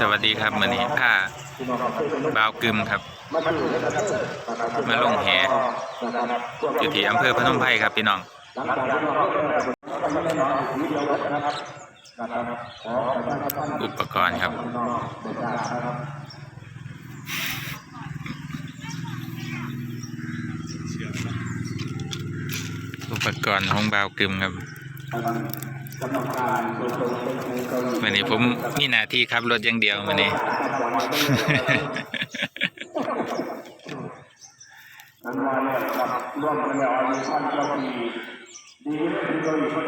สวัสดีครับมันนี้ผ้าบาวกึมครับ มาลงแหอยู่ที่อำเภอพนมไพรครับพี่น้องอุปกรณ์ครับอุปกรณ์ของบาวกึมครับ วันนี้ผมมีหน้าที่ขับรถอย่างเดียววันนี้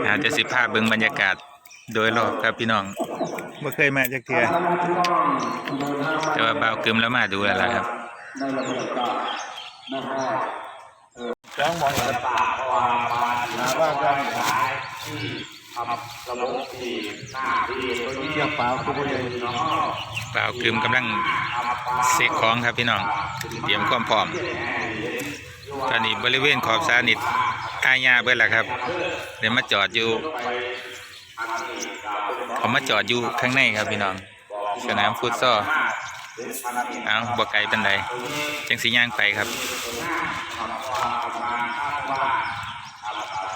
อาจจะสิภาพเบิ่งบรรยากาศโดยรอบครับพี่น้องไม่เคยมาจากเทือแต่ว่าบ่าวกึมแล้วมาดูแล้วล่ะครับจ้องมองกันตาว่ามาว่ากันทำระบบที่หน้าที่ตัวนี้เปล่าคือบ่ได้เนาะบ่าวกึมกำลังเซ็กของครับพี่น้องเตรียมความพร้อม ตอนนี้บริเวณขอบสานิทอาญาเบิดแล้วครับ เดี๋ยวมาจอดอยู่เขามาจอดอยู่ข้างในครับพี่น้อง สนามฟุตซอลเอาบ่ไกลเป็นไรจังสีย่างไปครับ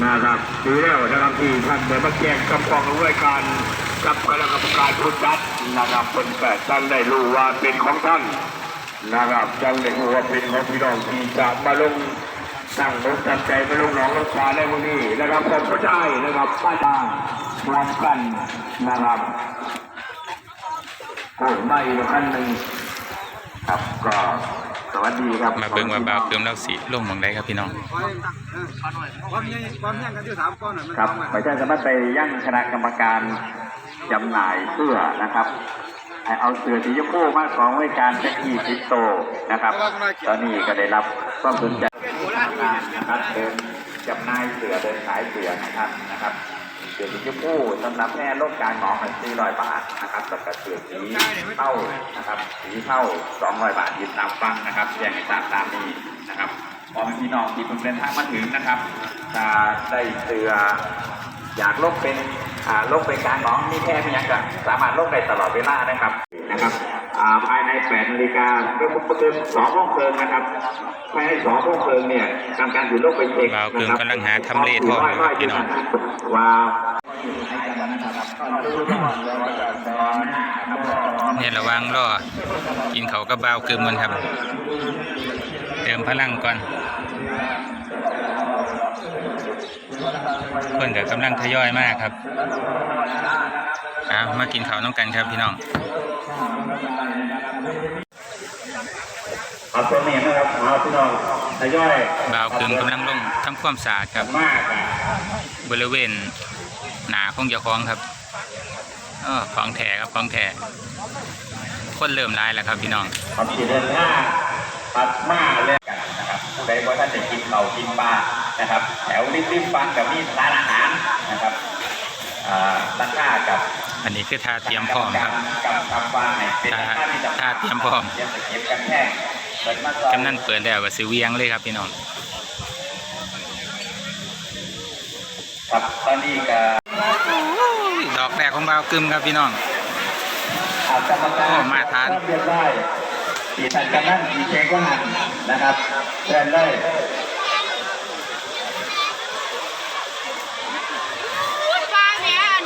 นะครับดีแล้วนะครับที่ท่านได้มาแจ้งกับกองอำนวยการกับคณะกรรมการผู้จัดนะครับเป็นแปดท่านได้รู้ว่าเป็นของท่านนะครับจังได้รู้ว่าเป็นของพี่น้องที่จะมาลงตั้งรถตั้งใจมาลงหนองลงปลาในวันนี้นะครับผมก็ได้นะครับป้าตาพร้อมกันนะครับโอ้ไม่ท่านหนึ่งครับก็ สวัสดีครับมาเบิ่งว่าบ่าวกึมแล้วสิลงหมองใดครับพี่น้องความยังความยังกันอยู่สามก้อนน่ะมันครับทำมาไม่ใช่สามารถไปยั่งคณะกรรมการจำหน่ายเสื้อนะครับให้เอาเสื้อสีชมพูมาของไว้การแจ็คกี้ซิโตนะครับ ตอนนี้ก็ได้รับความสนใจนะครับเดินจำหน่ายเสื้อเดินขายเสื้อนะครับนะครับ เสื้อสีชมพูสำหรับแม่โรคการหมองมันสี่ร้อยบาทนะครับแล้วก็เสื้อสีเท่านะครับ สีเท่าสองร้อยบาทยืนตามฟังนะครับแจ้งให้ทราบตามนี้นะครับพอพี่น้องที่เพิ่งเดินทางมาถึงนะครับจะได้เสืออยากลบเป็นอ่าลบเป็นการหมองมีแค่เพียงกันสามารถลบได้ตลอดเวลานะครับนะครับ ภายใน8นาฬิกาเมื่อเกินสองโมงเพลิงนะครับภายในสองโมงเพลิงเนี่ยทำการถือลบเป็นเอกบ่าวกึมกำลังหาทำเลทองอยู่ครับพี่น้องว่าเนี่ยระวังรอกินเขาวก็บ่าวกึมกันครับ เติมพลังก่อนคนกับกำลังทยอยมากครับเอามากินเขาวน้องกันครับพี่น้อง เอาตัวนี้นะครับเอาพี่น้องทยอยบ่าวกึมกำลังลงทำความสะอาดครับ มากอะบริเวณหนาของเจ้าของครับออของแท้ครับของแท้คนเริ่มร้ายแล้วครับพี่น้อง ครับสีเดินหน้าปัดมาเลยกันนะครับผู้ใดว่าท่านจะกินเขากินปลานะครับ แถวริมริมฟังกับมีร้านอาหารนะครับอ่าตะกร้ากับ อันนี้คือท่าเตรียมพร้อมครับท่าทาเตรียมพร้อมก็บกันแห้งเปิดมาก่อนกำนันเปิดแล้วก็สิเวียงเลยครับพี่น้องครับตอนนี้ก็ดอกแรกของบ่าวกึมครับพี่น้องอาจจะมาโอ้มาทานเรียนได้สีทันกันนั่นสีเช็คก็หันนะครับเชิญเลย พูดว่าเนี่ยอัน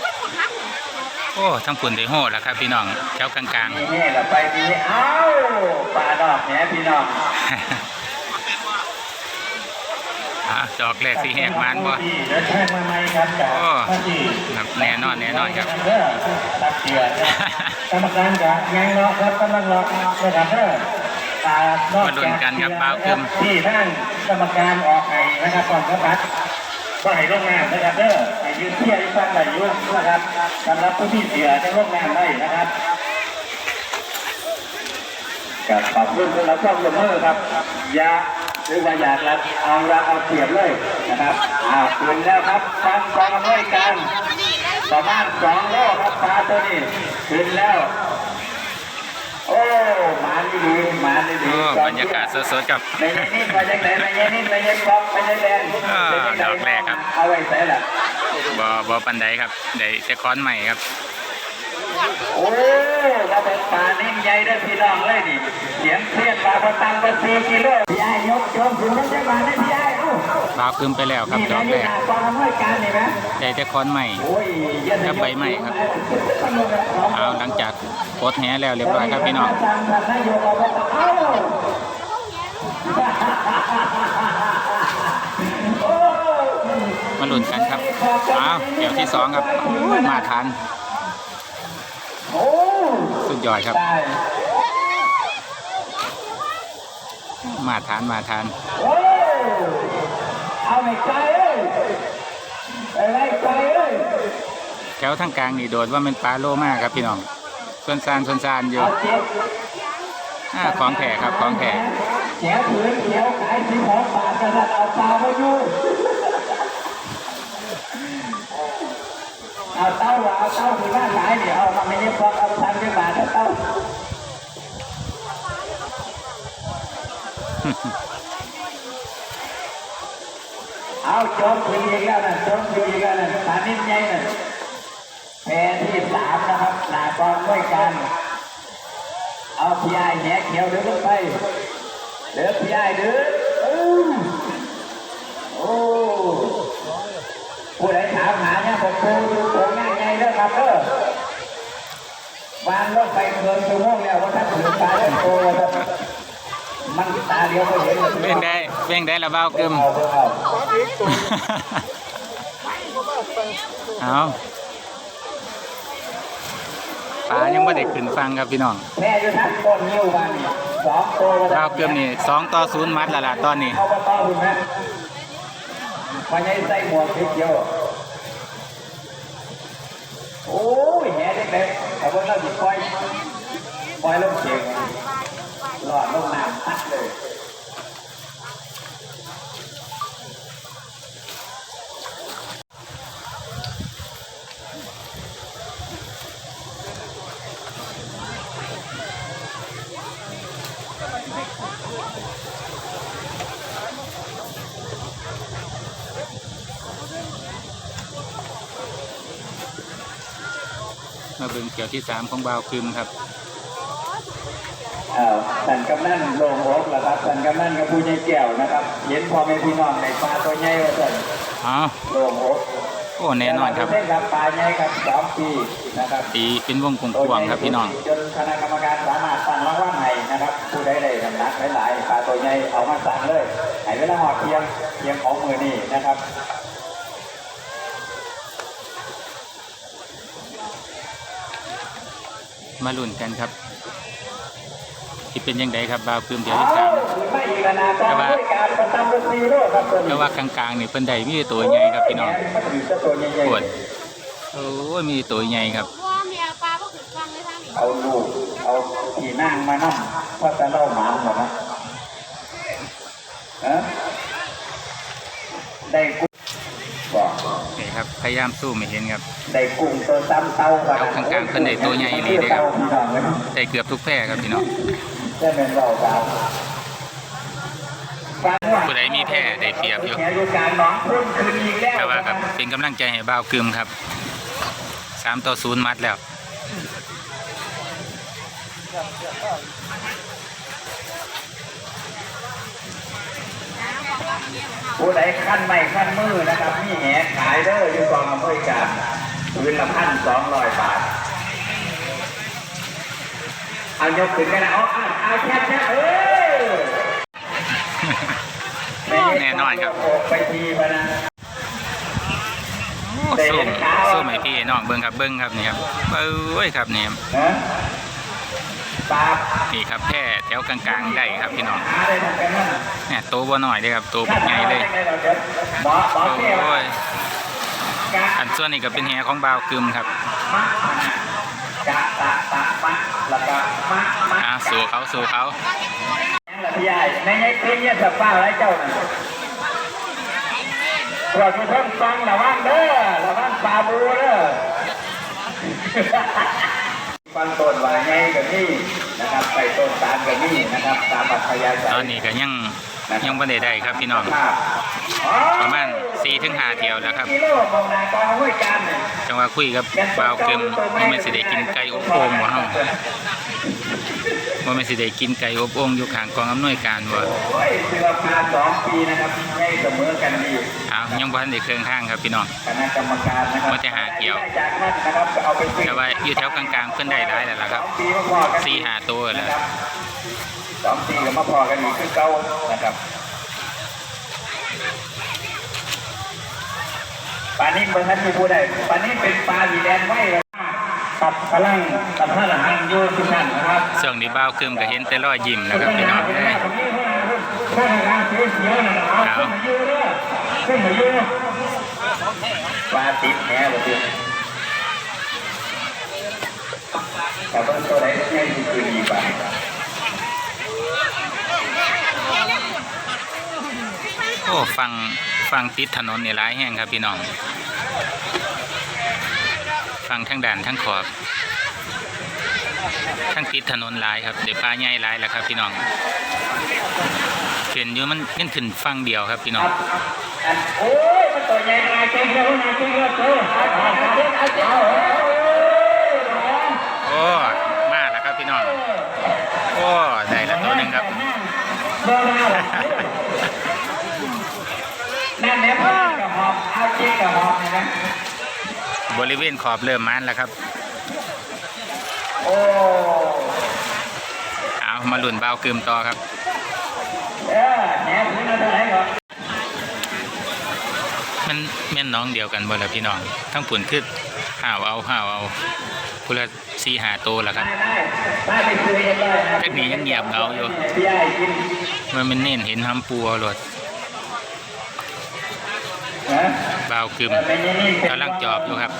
พูดขุดฮัก โอ้ทั้งปุ่นได้โห่แล้วครับพี่น้องแถวกลางนี่นี่เราไปทีนี้เอ้าปลาดอกแหนพี่น้องๆอะดอกแรกสีแหกมันบ่แล้วแช่งมาไหมครับจากโอ้มาที่ครับแน่นอนแน่นอนครับเด้อตักเสียกรรมการกับยังรอครับกำลังรอนะครับเด้อตานอกมาลุ้นกันครับปลาเพิ่มที่ท่านกรรมการออกให้นะครับก่อนครับ ก็ให้โรงงานนะครับเด้อให้ยืนเที่ยวที่ฟังได้อยู่นะครับสำหรับผู้ที่เสียในโรงงานได้นะครับกับขอบคุณสำหรับช่องมเมอครับยาหรือว่าอยากรับเอาละเอาเปรียบเลยนะครับอ้าคืนแล้วครับฟังกองอำนวยการประมาณสองโลครับปลาตัวนี้คืนแล้ว หมาดีดีหมาดีดีโอ้บรรยากาศสดๆกับในยันนี่มาจากไหนในยันนี่ในยันกอกในยันแดงอ่าดอกแรกครับเอาไว้ใส่ละบอบอปันไดครับได้แต่ค้อนใหม่ครับโอ้มาเป็นปลานิ่มใหญ่เด้อพี่น้องเลยนี่เสียงเทียนปลาพอตังก็สี่กิโลพี่ไอ้ยกโจมถึงมันจะมาได้พี่ไอ้เอ้า บาวคืมไปแล้วครับนี่ดนะอกแรนี่กนะกองอำนวยการนี่นะได้แต่ค้อนใหม่โอ้ยเย็นครับใบไม้ครับเอาหลังจากโคตรแหแล้วเรียบร้อยครับพี่น้องท่านนายกอบตเอ้ามาลุ้นกันครับอ้าวเดี๋ยวที่สองครับโอ้ยมาทานโอ้สุดยอดครับได้มาทานมาทานโอ้ เอาไม่ไกลเอ้ยไปไล่ไกลเอ้ยแถวทางกลางนี่โดดว่าเป็นปลาโลมากครับพี่น้องส่วนซานส่วนซานอยู่อ่าของแท้ครับของแท้เขียวผืนเขียวขายสิบหกบาทกระดับเอาปลามาอยู่เอาเต้าว่ะเอาเต้าถือว่าขายเนี่ยเอามาไม่ได้พอเอาพันกว่บาทเอาเต้า เอาจมถึงอีกแล้วนะจมถึงอีกแล้วนะฐานนิ้นใหญ่นะแพรที่สามนะครับหนากองด้วยกัน เอาพี่ไอ้แหนเขียวเดินลงไปเดือดพี่ไอ้เดืออู้โอ้ผู้ใดถามหาเนี่ยผมปูดูตัวง่ายไงเด้อครับเด้อวางรถไปเกินชั่วโมงแล้วว่าท่าถึงตายแล้วโตแล้วมันตาเดียวก็เห็นเลยเบ่ง ได้เบ่งได้ละเบ้ากึมเอาเอาเอาปลายังไม่ได้ขึ้นฟังครับพี่น้องแม่อยู่ทั้งต้นนิ้วมันสองโตเบ้ากึมนี่สองต่อศูนย์มัดและล่ะตอนนี้เอาไปต่อคุณแม่พอใหญ่ใส่หมวกสีเขียวโอ้ยแหเด็กๆแต่ว่าเราจะปล่อยปล่อยลงเชียงหลอดลงน้ำพัดเลย มาเบิ่งเกี่ยวที่สามของเบ้ากึมครับอ้าวสันกำนันโลงอกแล้วครับสันกำนันกับผู้ใหญ่แก้วนะครับเห็นพ่อแม่พี่น้องในปลาตัวใหญ่ว่าสันอ๋อโลงอกโอ้แน่นอนครับเส้นครับปลาใหญ่ครับสองปีนะครับตีเป็นวงกลมๆครับพี่น้องจนคณะกรรมการสามารถสั่งรางวัลให้นะครับ ผู้ใดได้น้ำหนักหลายๆปลาตัวใหญ่เอามาสั่งเลยให้เวลาหอดเพียงเพียงของมือนี่นะครับ มาลุ้นกันครับที่เป็นยังไงครับเบ้ากึมเดี๋ยวที่สามไม่อีกแล้วนะต้องด้วกันซีโร่ครับตัวนี้แต่ว่ากลางๆนี่เพิ่นได้มีตัวใหญ่ครับพี่น้องมันถือเจ้าตัวใหญ่ปวดโอ้ยมีตัวใหญ่ครับเอาลูกเอาขี่นั่งมานั่งพราจะเล่าหมาหมดนะฮะได้กุ้งบอก นี่ครับพยายามสู้ไม่เห็นครับได้กุ้งตัวซ้ำเต้าก่อนเอาข้างๆเพิ่นได้ตัวใหญ่อีหลีเด้อครับพี่น้องเลยได้เกือบทุกแพร่ครับพี่น้องใช่เป็นเราเต้าผู้ใดมีแพร่ได้เปรียบอยู่แขนดูการน้องพุ่นคืนอีกแล้วแต่ว่าครับเป็นกำลังใจให้บ่าวกึมครับสามต่อศูนย์มัดแล้ว ผู้ใดขั้นไม่ขั้นมือนะครับมีแหขายเด้ออยู่กองอำนวยการพื้นละพันสองร้อยบาทเอายกขึ้นกันนะเอาเอาเอาแคบแคบเออแน่นอนครับไปทีมานะส้มส้มให้พี่น้องเบิ้งครับเบิ้งครับนี่ครับเอ้ยครับนี่ครับฮะปลา นี่ครับแพร่แถวกลางๆได้ครับพี่น้องเนี่ยโตบ่หน้อยเลยครับโตเป็นใหญ่เลยโอ้ยกะอันส่วนนี้ก็เป็นแหของบ่าวกึมครับมะกะตะตะมะแล้วก็มะมะอ่าสู่เขาสู่เขานั่นแหละพี่ใหญ่ในไอ้เพลงเนี่ยสับป้าไรเจ้าน่ะตรวจเพิ่มฟังระวังเด้อระวังปลาบูเด้อ ฟันต้นว่าไงกับนี่นะครับใส่ต้นตาลกับนี่นะครับตามปัจจัยตอนนี้ก็ยังยังบ่ได้ได้ครับพี่น้องประมาณ4-5เที่ยวแล้วครับกิโลมองนากองห้วยกันเนี่ยจังว่าคุยกับบ่าวกึมบ่แม่นสิได้กินไก่อบโอ่งบ่เฮาบ่แม่นสิได้กินไก่อบโอ่งอยู่ข้างกองอำนวยการบ่โอ้ยเสือมาสองปีนะครับให้เสมอกันดีอ้าวยังบ่ทันได้เครื่องทางครับพี่น้องคณะกรรมการนะครับว่าจะหาเกี่ยวจากนั้นนะครับเอาไปซื้อแต่ว่าอยู่แถวกลางๆเพิ่นได้หลายแล้วล่ะครับสองปีก็พอกันสี่ห้าตัวแล้วนะครับสองปีก็มาพอกันอีกคือเก่านะครับปลานิ่มเบอร์ท่านมีผู้ใดปลานิ่มเป็นปลาสีแดงไว้ เลยตับกำลังตับท่าหางอยู่ทุกท่านนะครับช่วงนี้บ่าวกึมก็เห็นแต่รอยยิ้มแล้วครับพี่น้องเอ้ยท่านหางเสียเสียนะเอาขึ้นมาอยู่เด้อขึ้นมาอยู่ปลาติดแหน่บ่ติดแต่ว่าตัวไหนง่ายที่สุดดีกว่าโอ้ฟังฟังติดถนนนี่หลายแห่งครับพี่น้อง ฟังทั้งด่านทั้งขอบทั้งติดถนนหลายครับเดี๋ยวปลาใหญ่หลายแหละครับ พี่น้องเห็นอยู่มันมันขึ้นฟังเดียวครับพี่น้องโอ้ยมันตัวใหญ่นาเก่งเลยนะเก่งเลยเจ้าเอาเอาเอาโอ้มาแล้วครับพี่น้องโอ้ได้แล้วตัวหนึ่งครับนั่นแหละพ่อกระหอบเอาเจ๊กระหอบนะ บริเวณขอบเริ่มมันแล้วครับโอ้เอามาหลุนเบาวกึมต่อครับแมันแม่นน้องเดียวกันบ่ละพี่น้องทั้งผุนคือห่าวเอาห่าวเอาพุละสี่หาโตแล้วครับได้ได้ป้ไปซื้อเองเลยนะแค่นี้ยังเงียบเหงาอยู่พี่ไอ้กินมันมันเน้นเห็นทำปูเอาโลดนะาวกึมกำลังจอบอยู่ครับ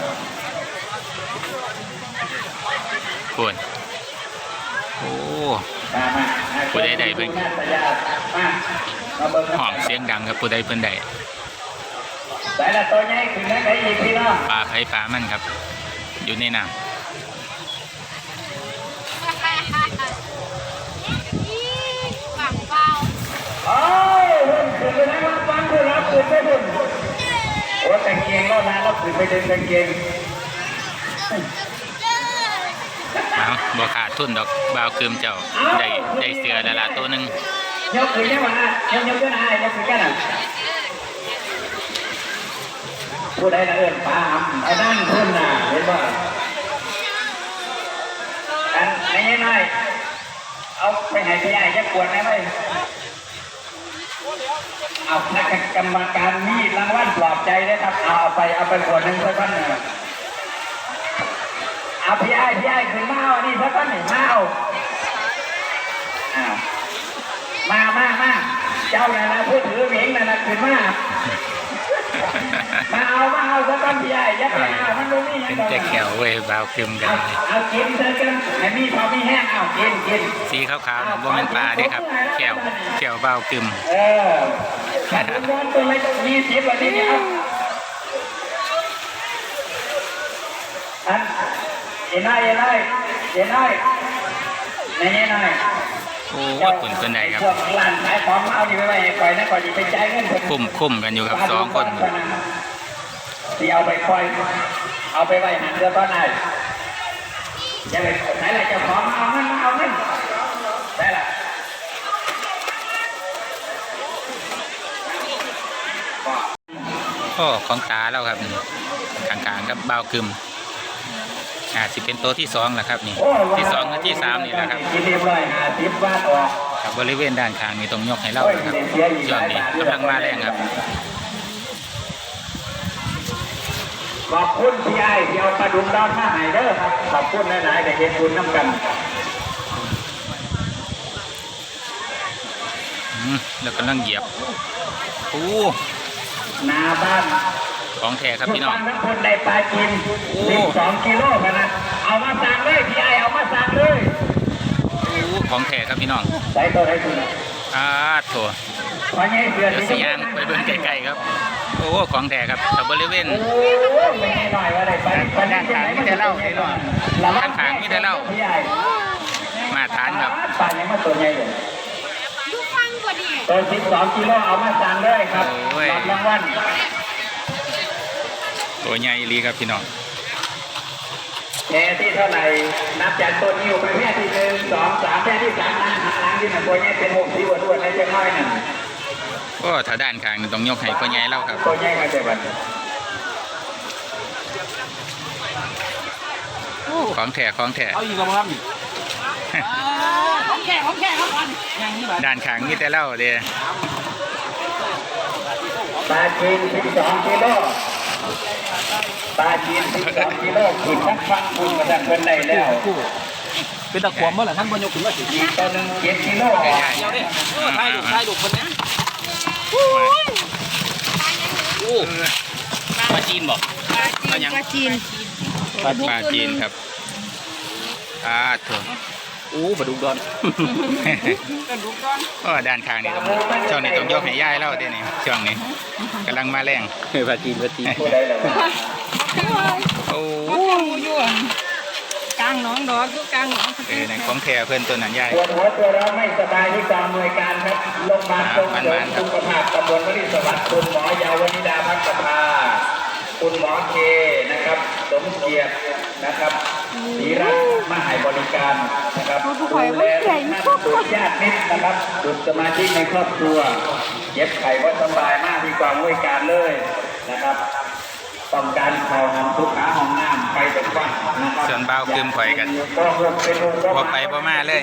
ปวดโอ้ผู้ใดใดเบิ่งมามาเบิ่งหอมเสียงดังครับผู้ใดเพิ่นใดปลาไผ่ปลามันครับ อยู่ในน้ฝั่งเบาโอ้ยหุ่นขึ้นไปแล้วฟังคุณรับขึ้นไปหุ่น โอ้กางเกงแล้วนะเราขึ้นไปดึงกางเกงำเอาบ่ขาดทุนดอกบาวกึมเจ้าได้ได้เสือแล้วล่ะตัวหนึงยกขึ้นยังวะยกยกขึ้นนะยกขึ้นกันนะผู้ใดนะเอิญปาล์มไอ้นั่นพุ่นน่ะเห็นบ่อันไอ้นี่น้อยเอาไปไหนพี่ใหญ่จะกวนไหมไหม เอาคณะกรรมการมีรางวัลปลอบใจด้ครับ เอาเอาไปเอาไปขวดหนึ่งสักก้านหนึ่งเอาพี่ไอ้พี่ไอ้ขึ้นมาเอานี่สักก้อนหนึ่งมาเอาอ้ามามามาเจ้าน่นนะผู้ถือเหมิงน่นนะขึ้นมา มาเอามาเอาสักก้อนพี่ไอ้อยัดไปเอามันรู้นี่ยังเป็นแต่แขวเว้ยบาวกึมกันเอาเลยเอากินเถอะกันไอ้นี่พอมีแห้งเอากินกินสีขาวๆนะบ่แม่นปลาเด้ครับแขวแขวบาวกึมเออขันร้อนตัวเล็กมีสิบวันนี้เนี่ยเอาอันเอ็นไอเอ็นไอเอ็นไอในนี้หน่อย โอ้ผลเป็นไดครับ พวกร้านขายของเอาดีไปไว้ให้ปล่อยนะก่อนดีไปจ่ายเงินเพิ่นคุ้มคุ้มกันอยู่ครับสองคนที่เอาไปปล่อย เอาไปไว้หันเรือตอนไหนอย่าไปไหนล่ะเจ้าของเอาเงินมาเอาเงินได้ล่ะโอ้ของตาแล้วครับนี่กลางๆกับบาวกึม อาจสิเป็นตัวที่สองแหละครับนี่ที่สองและที่สามนี่แหละครับครับบริเวณด้านข้างมีตรงยกให้เล่านะครับช่วนี้กำลังมาแรงครับขอบคุณพี่ไอ้ที่เอาปลาดุกดอนมาหายเด้อครับขอบคุณหลายๆแต่เห็นคุณน้ำกันแล้วกำลังเหยียบโอ้หน้าบ้าน ของแท้ครับทุกพี่น้องวันทั้งคนได้ปลากินโอ้สิบสองกิโลกันนะเอามาสั่งเลยพี่ไอเอามาสั่งเลยโอ้ของแท้ครับพี่น้องใส่ตัวไหนคุณอาโถพอใหญ่เสือเดี๋ยวสีสีย่างไปเบิ่งใกล้ๆครับ โอ้ของแท้ครับแต่บริเวณโอ้ไม่หน่อยว่าได้ปลาปลาด้านขางมีแต่เหล้าได้หรอด้านข้างมีแต่เหล้าพี่ไอมาทานครับปลายังมาตัวใหญ่เลยดูฟังกว่าดิตัวสิบสองกิโลเอามาสั่งเลยครับโอ้ยรับรางวัล ตัวใหญ่อีหลีครับพี่น้องแพรที่เท่าไหร่นับจากตัวนิ้วไปแพรที่หนึ่งสองสามแพรที่สามนะหันหลังที่หนึ่งตัวใหญ่เป็นหกสีอ้วนๆให้เจ้าน้อยหนึ่งโอ้ถ้าด้านข้างนี่ต้องยกให้พ่อใหญ่เล่าครับตัวใหญ่มาจากบันของแท้ของแท้เอาอีกแล้วครับนี่ของแก่ของแก่ครับอันอย่างนี้แบบด้านข้างมีแต่เหล้าเด้ปลาจีนสิบสองกิโล ปลาจีนสิบสองกิโลขุดทั้งฟังคุณมาจากเพิ่นได้แล้ว เป็นตะขวมเมื่อไหร่ท่านบรรยกขึ้นมาสิอีกตัวหนึ่งเจ็ดกิโลเดียวดิเออถ่ายรูปถ่ายรูปคนนี้โอ้ปลาจีนบอกปลาจีนปลาจีนปลาจีนครับอาโถโอ้ปลาดุกดอนโอ้ด้านข้างนี่ต้องช่วงนี้ต้องยกให้ย่ายเล่าเด้นี่ช่วงนี้กำลังมาแรงปลาจีนปลาจีนผู้ใดแล้วโอ้โอ้ยวนกลางหน้องดอกอยู่กลางหน้องเออนั่นของแท้เพื่อนตัวนั้นย่ายปวดหัวตัวร้อนไม่สบายที่กองอำนวยการครับโรงพยาบาลส่งเสริมสุขภาพตำบลวริสวัสดิ์คุณหมอยาวนิดาพักษภาคุณหมอเคนะครับ สมเกียรตินะครับ ศรีรัตน์มาให้บริการนะครับดูแลท่านสุดญาติมิตรนะครับสุดสมาชิกในครอบครัวเย็บไข่ว่าสบายมากที่กองอำนวยการเลยนะครับต้องการข่าวห้องทุกขาห้องน้ำไปเป็นฟังนะครับส่วนเบาคืมข่อยกันบ่หกเป็นหกบ่ไปบ่มาเลย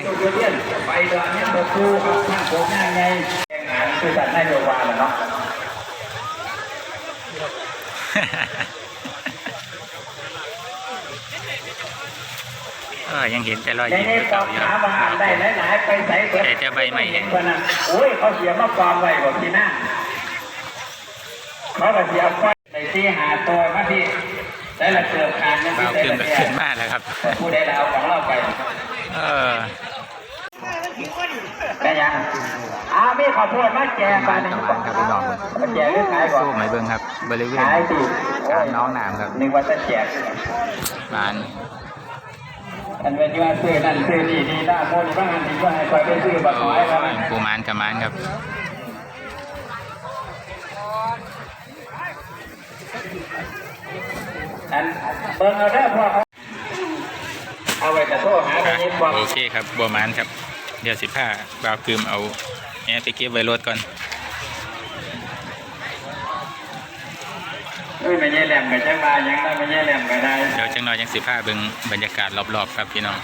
ไปดอนนี้บ่คู่ครับท่านผมง่ายไงแข่งขันคือสัตว์นายโยวาแหละเนาะ เออยังเห็นแต่รอยในยิ้มนี้กอเก่างอยู่ขาบางได้หลายๆไปใส่เบิดแต่แต่ใบใหม่เห็นคนนั้นโอ้ยเขาเสียมากองไว้บอกที่หน้าเขาก็เสียไฟในที่หาตัวมาที่ได้ละเกือบขาดนั่นเบาที่คืมได้ก็ละขึ้นมาแล้วครับผู้ใดเอาของเราไปเออได้ยังอ้าวมีขอโทษมาแจกไปหนึ่งครับพี่น้องมาแจกหรือขายก่อนสู้ไหมเบิ้งครับ บริเวณขายสิกลางน้องน้ำครับนึกว่าจะแจกบ้าน อันเป็นว่าซื้อนั่นซื้อนี่นี่ได้โมนี่บ้างอันนี้ว่าให้คอยไปซื้อบัตรโอ้น้อยครับยปูมานกับมานครับอันเบิ่งเอาได้พวกเขาเอาไว้จะโทษหาไปยิบบอกโอเคครับบัวมานครับ เดี๋ยวสิผ้าบาวคืมเอาแง่ไปเก็บไว้รถก่อน เอ้ยไม่ใช่แหลมกับจังบายังได้ไม่ใช่แหลมก็ได้เดี๋ยวจังหน่อยยังสิผ้าเบิ่งบรรยากาศรอบๆครับพี่น้อง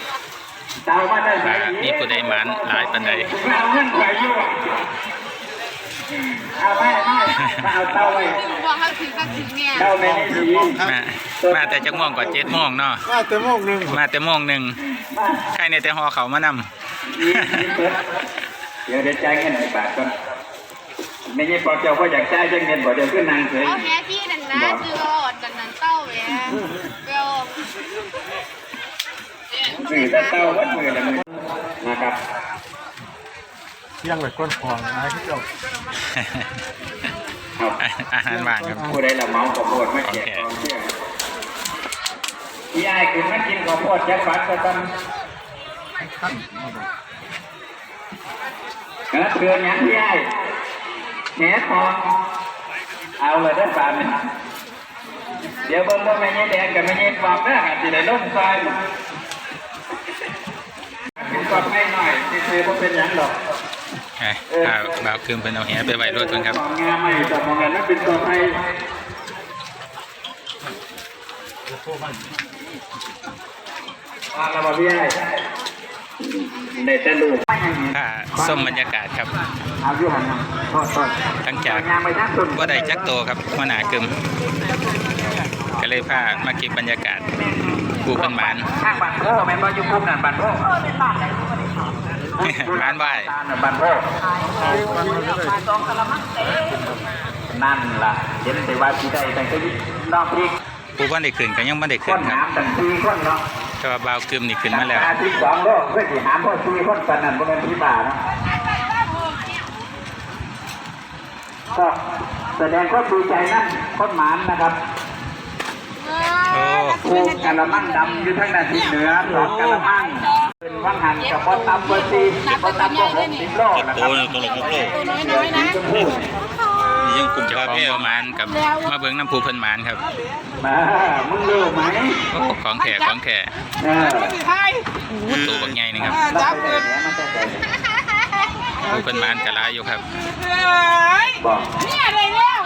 เตามาได้ไหมว่ามีผู้ใดหมานหลายปานใดเอาเงินไปอยู่เอาไม่ไม่มาเอาเตาไว้คือบอกเขาถือก็ถือเนี่ยเตาไม่ได้ดีมามาแต่จักโมงก่อนเจ็ดโมงเนาะว่าแต่โมงหนึ่งมาแต่โมงหนึ่งมาใครในแต่หอเขามานดีดีเปิดเดี๋ยวเดี๋ยวจ่ายเงินให้บาทก่อนไม่ใช่บอกเจ้าว่าอยากจ่ายเงินบอกเดี๋ยวขึ้นนางเฉยเอาแม่พี่ นั่นนะคือรอดนั่นนั่นเต้าแหวเบลมือเต้าวัดมือละนะครับเที่ยงแบบก้นฟองนะที่เจ้าอาหารว่างครับผู้ใดละเมาข้าวโพดไม่แจกของเชื่อพี่ไอ้คุณมากินข้าวโพดแจ็คฟัดก็ต้องกระเทือนยังพี่ไอ้แหนทอง เอาเลยได้อปานนี้เดี๋ยวเบิ่งว่าแม่ยี่แดงกับแม่ยี่ฟองเด้ออาจจะได้ล่มไฟกินกดให้หน่อยที่เคยบ่เป็นหยังดอกเอ้ยอ่าบ่าวคืมเป็นเอาแหไปไว้รถก่อนครับงานใหม่แต่มองกันนั้นเป็นตัวไทยมาแล้วมาพี่ไอ้ ในแต่ลูกถ้าส้มบรรยากาศครับเอาอยู่หันนะโทษโทษทั้งจากงานไปทั้งสุดว่าได้จักโตครับมาหนากึมก็เลยพามาเก็บบรรยากาศปูเป็นหมานข้างบันโพแม่นบ่อยู่ปุ่มนั่นบันโพเออเป็นบ้านไหนเอหมานไหว้บันโพกนั่นล่ะเห็นแต่ว่าที่ใดแต่ก็นอกที่ผู้บ่ได้ขึ้นก็ยังบ่ได้คขึ้นนครับหามตั้งสี่คนเนาะ แต่ว่าบ่าวกึมนี่ขึ้นมาแล้ว อาทิตย์สองโลกเพื่อที่หามพ่อสี่คนปานนั้นบ่เป็นที่บ้าเนาะก็แสดงความดีใจนั่นคนหมานนะครับโอ้คูกะละมังดำอยู่ทางด้านทิศเหนือสองกะละมังเป็นวังหันกับบ่ตำบ่สี่บ่ตำบ่หกสิบโลนะครับตัวน้อยๆนะชมพู่ยังกลุ่มเจ้าของบ่หมานกับมาเบิ่งน้ำผู้เพิ่นหมานครับมามึงรู้ไหม โอ้ของแท้ของแท้ เออใช่ตัวบักใหญ่นี่ครับจับเลยมันจะใจผู้เพิ่นหมานก็หลายอยู่ครับบอกเนี่ยเลยแล้ว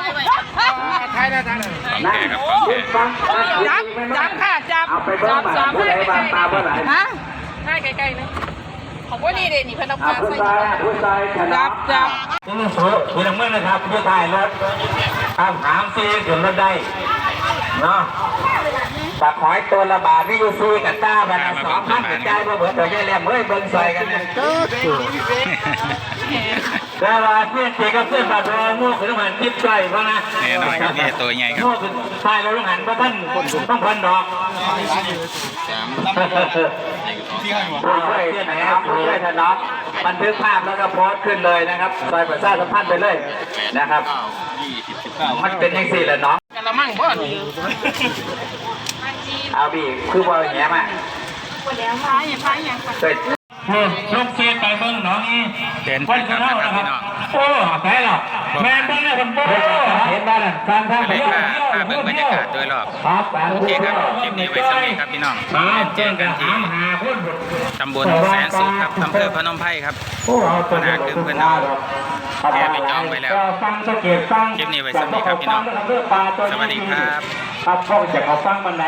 ไทยได้ทางของแท้ครับของแท้ฟังจับจับค่ะจับเอาไปเบิ่งมาผู้ใดบางตาบ่ไหลฮะใใกล้ๆนะของว่านี่เด่นนี่เพิ่นเอาเอาปลาผู้ใส่ชายผู้ชายชนะจับจับนี่สูคุณยังไม่นะครับผู้ชายรถตามถามซีถึงรถได้เนาะ ปลาหอยตัวละบาทนี่อยู่ซีกับต้าบันสองพันกระจายมาเบิดเดี๋ยวจะเรียมเฮ้ยเบิ่งใส่กันเนี่ยแต่ว่าเพื่อนตีกับเพื่อนบาดโดมู่คือต้องหันทิพย์ใส่เพราะนะแน่นอนครับนี่ตัวใหญ่ครับมู่คือใช่เราต้องหันเพระท่านต้องพันดอกผู้ช่วยที่ไหนครับผู้ช่วยทนอกบันทึกภาพแล้วก็โพสต์ขึ้นเลยนะครับซอยประชาสัมพันธ์ไปเลยนะครับมันเป็นยังสี่แหละน้องกะละมังบ่ เอาบีคือว่าอย่างเงี้ยมาพายอย่างพายอย่างเคยลูกเสียไปเบิ่งน้องนี่เป็นแฟนคลับนะครับพี่น้องโอ้แพ้หรอแม่เบิ่งเลยคนโป้เห็นบ้านทางทางก็เลยพาพาเบิ่งบรรยากาศโดยรอบครับโอเคครับคลิปนี้ไว้สำนี้ครับพี่น้องมาเจอกันที่หาพุ่นตำบลแสนสุขครับอำเภอพนมไพรครับโอ้เอาตัวนาคือเพิ่นเอาแกไปจองไว้แล้วฟังสะเก็ดฟังคลิปนี้ไว้สำนี้ครับพี่น้องสวัสดีครับ ปากช่องจะเขาฟังมันไหน